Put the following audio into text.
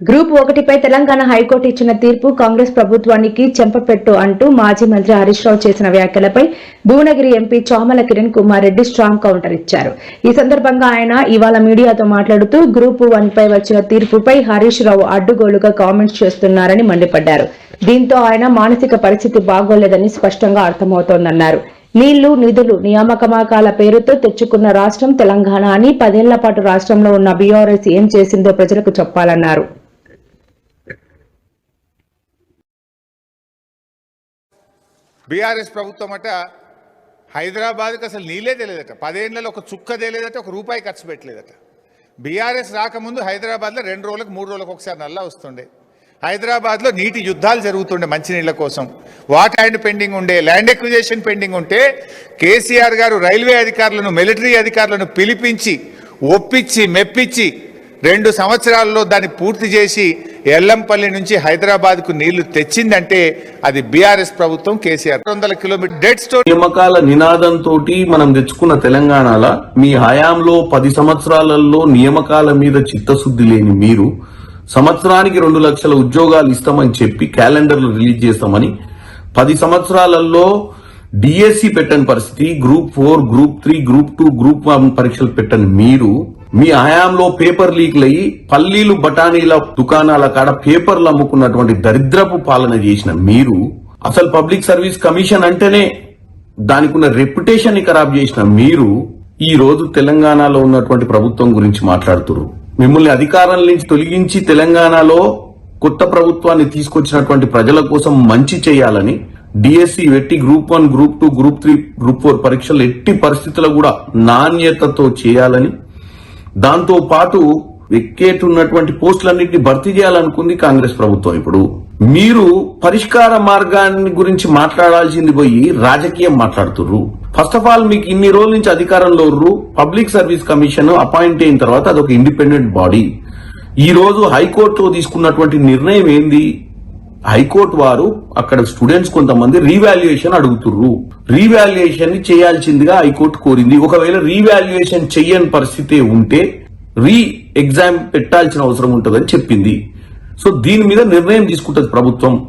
Group ఒకటిపై Telangana high court ఇచ్చిన తీర్పు కాంగ్రెస్ ప్రభుత్వానికి చెంపపెట్టు అంటూ మాజీ మంత్రి హరీష్ రావు చేసిన వ్యాఖ్యలపై Bhuvanagiri MP Chamala Kiran Kumar Reddy strong counter ఇచ్చారు. ఈ సందర్భంగా ఆయన ఇవాళ మీడియాతో మాట్లాడుతూ గ్రూప్ వన్ పై వచ్చిన తీర్పుపై హరీష్ రావు అడ్డుగోలుగా కామెంట్స్ చేస్తున్నారని మండిపడ్డారు. దీంతో ఆయన మానసిక పరిస్థితి బాగోలేదని స్పష్టంగా అర్థమవుతోందన్నారు. నీళ్ళు నిధులు నియామకమాకాల పేరుతో తెచ్చుకున్న రాష్ట్రం తెలంగాణ అని పదేళ్ళ పాటు రాష్ట్రంలో ఉన్న బీఆర్ఎస్ ఏం చేసిందో ప్రజలకు చెప్పాలన్నారు. బీఆర్ఎస్ ప్రభుత్వం అట హైదరాబాద్కి అసలు నీళ్ళే తెలియదట పదేళ్ళలో ఒక చుక్క తెలియదట ఒక రూపాయి ఖర్చు పెట్టలేదట. బీఆర్ఎస్ రాకముందు హైదరాబాద్లో రెండు రోజులకు మూడు రోజులకు ఒకసారి నల్లా వస్తుండే. హైదరాబాద్లో నీటి యుద్ధాలు జరుగుతుండే మంచినీళ్ళ కోసం. వాటర్ హ్యాండ్ పెండింగ్ ఉండే ల్యాండ్ ఎక్విజేషన్ పెండింగ్ ఉంటే కేసీఆర్ గారు రైల్వే అధికారులను మిలిటరీ అధికారులను పిలిపించి ఒప్పించి మెప్పించి రెండు సంవత్సరాల్లో దాన్ని పూర్తి చేసి ఎల్లంపల్లి నుంచి హైదరాబాద్కు నీళ్ళు తెచ్చిందంటే అది బీఆర్ఎస్ ప్రభుత్వం కేసీఆర్. వందల కిలోమీటర్ డెడ్ స్టోర్ నియమకాల నినాదంతో మనం తెచ్చుకున్న తెలంగాణల మీ హయాంలో పది సంవత్సరాలలో నియామకాల మీద చిత్తశుద్ధి లేని మీరు సంవత్సరానికి రెండు లక్షల ఉద్యోగాలు ఇస్తామని చెప్పి క్యాలెండర్లు రిలీజ్ చేస్తామని పది సంవత్సరాలలో డిఎస్సి పెట్టని పరిస్థితి group four group three group two group one పరీక్షలు పెట్టని మీరు మీ హయాంలో పేపర్ లీక్లు అయ్యి పల్లీలు బఠానీల దుకాణాల కాడ పేపర్లు అమ్ముకున్నటువంటి దరిద్రపు పాలన చేసిన మీరు అసలు పబ్లిక్ సర్వీస్ కమిషన్ అంటేనే దానికున్న రెప్యుటేషన్ని ఖరాబ్ చేసిన మీరు ఈ రోజు తెలంగాణలో ఉన్నటువంటి ప్రభుత్వం గురించి మాట్లాడుతున్నారు మిమ్మల్ని అధికారం నుంచి తొలగించి తెలంగాణలో కొత్త ప్రభుత్వాన్ని తీసుకొచ్చినటువంటి ప్రజల కోసం మంచి చేయాలని డిఎస్సి వెట్టి group one group two group three group four పరీక్షలు ఎట్టి పరిస్థితుల్లో కూడా నాణ్యతతో చేయాలని దాంతో పాటు ఎక్కేటున్నటువంటి పోస్టులన్నింటినీ భర్తీ చేయాలనుకుంది కాంగ్రెస్ ప్రభుత్వం ఇప్పుడు. మీరు పరిష్కార మార్గాన్ని గురించి మాట్లాడాల్సింది పోయి రాజకీయం మాట్లాడుతుర్రు. ఫస్ట్ ఆఫ్ ఆల్ మీకు ఇన్ని రోజుల నుంచి అధికారంలో ఉర్రు. పబ్లిక్ సర్వీస్ కమిషన్ అపాయింట్ అయిన తర్వాత అదొక ఇండిపెండెంట్ బాడీ ఈ రోజు హైకోర్టులో తీసుకున్నటువంటి నిర్ణయం ఏంది? హైకోర్టు వారు అక్కడ స్టూడెంట్స్ కొంతమంది రీవాల్యుయేషన్ అడుగుతుర్రు. రీవాల్యుయేషన్ని చేయాల్సిందిగా హైకోర్టు కోరింది. ఒకవేళ రీవాల్యుయేషన్ చెయ్యని పరిస్థితి ఉంటే రీ ఎగ్జామ్ పెట్టాల్సిన అవసరం ఉంటుందని చెప్పింది. సో దీని మీద నిర్ణయం తీసుకుంటుంది ప్రభుత్వం.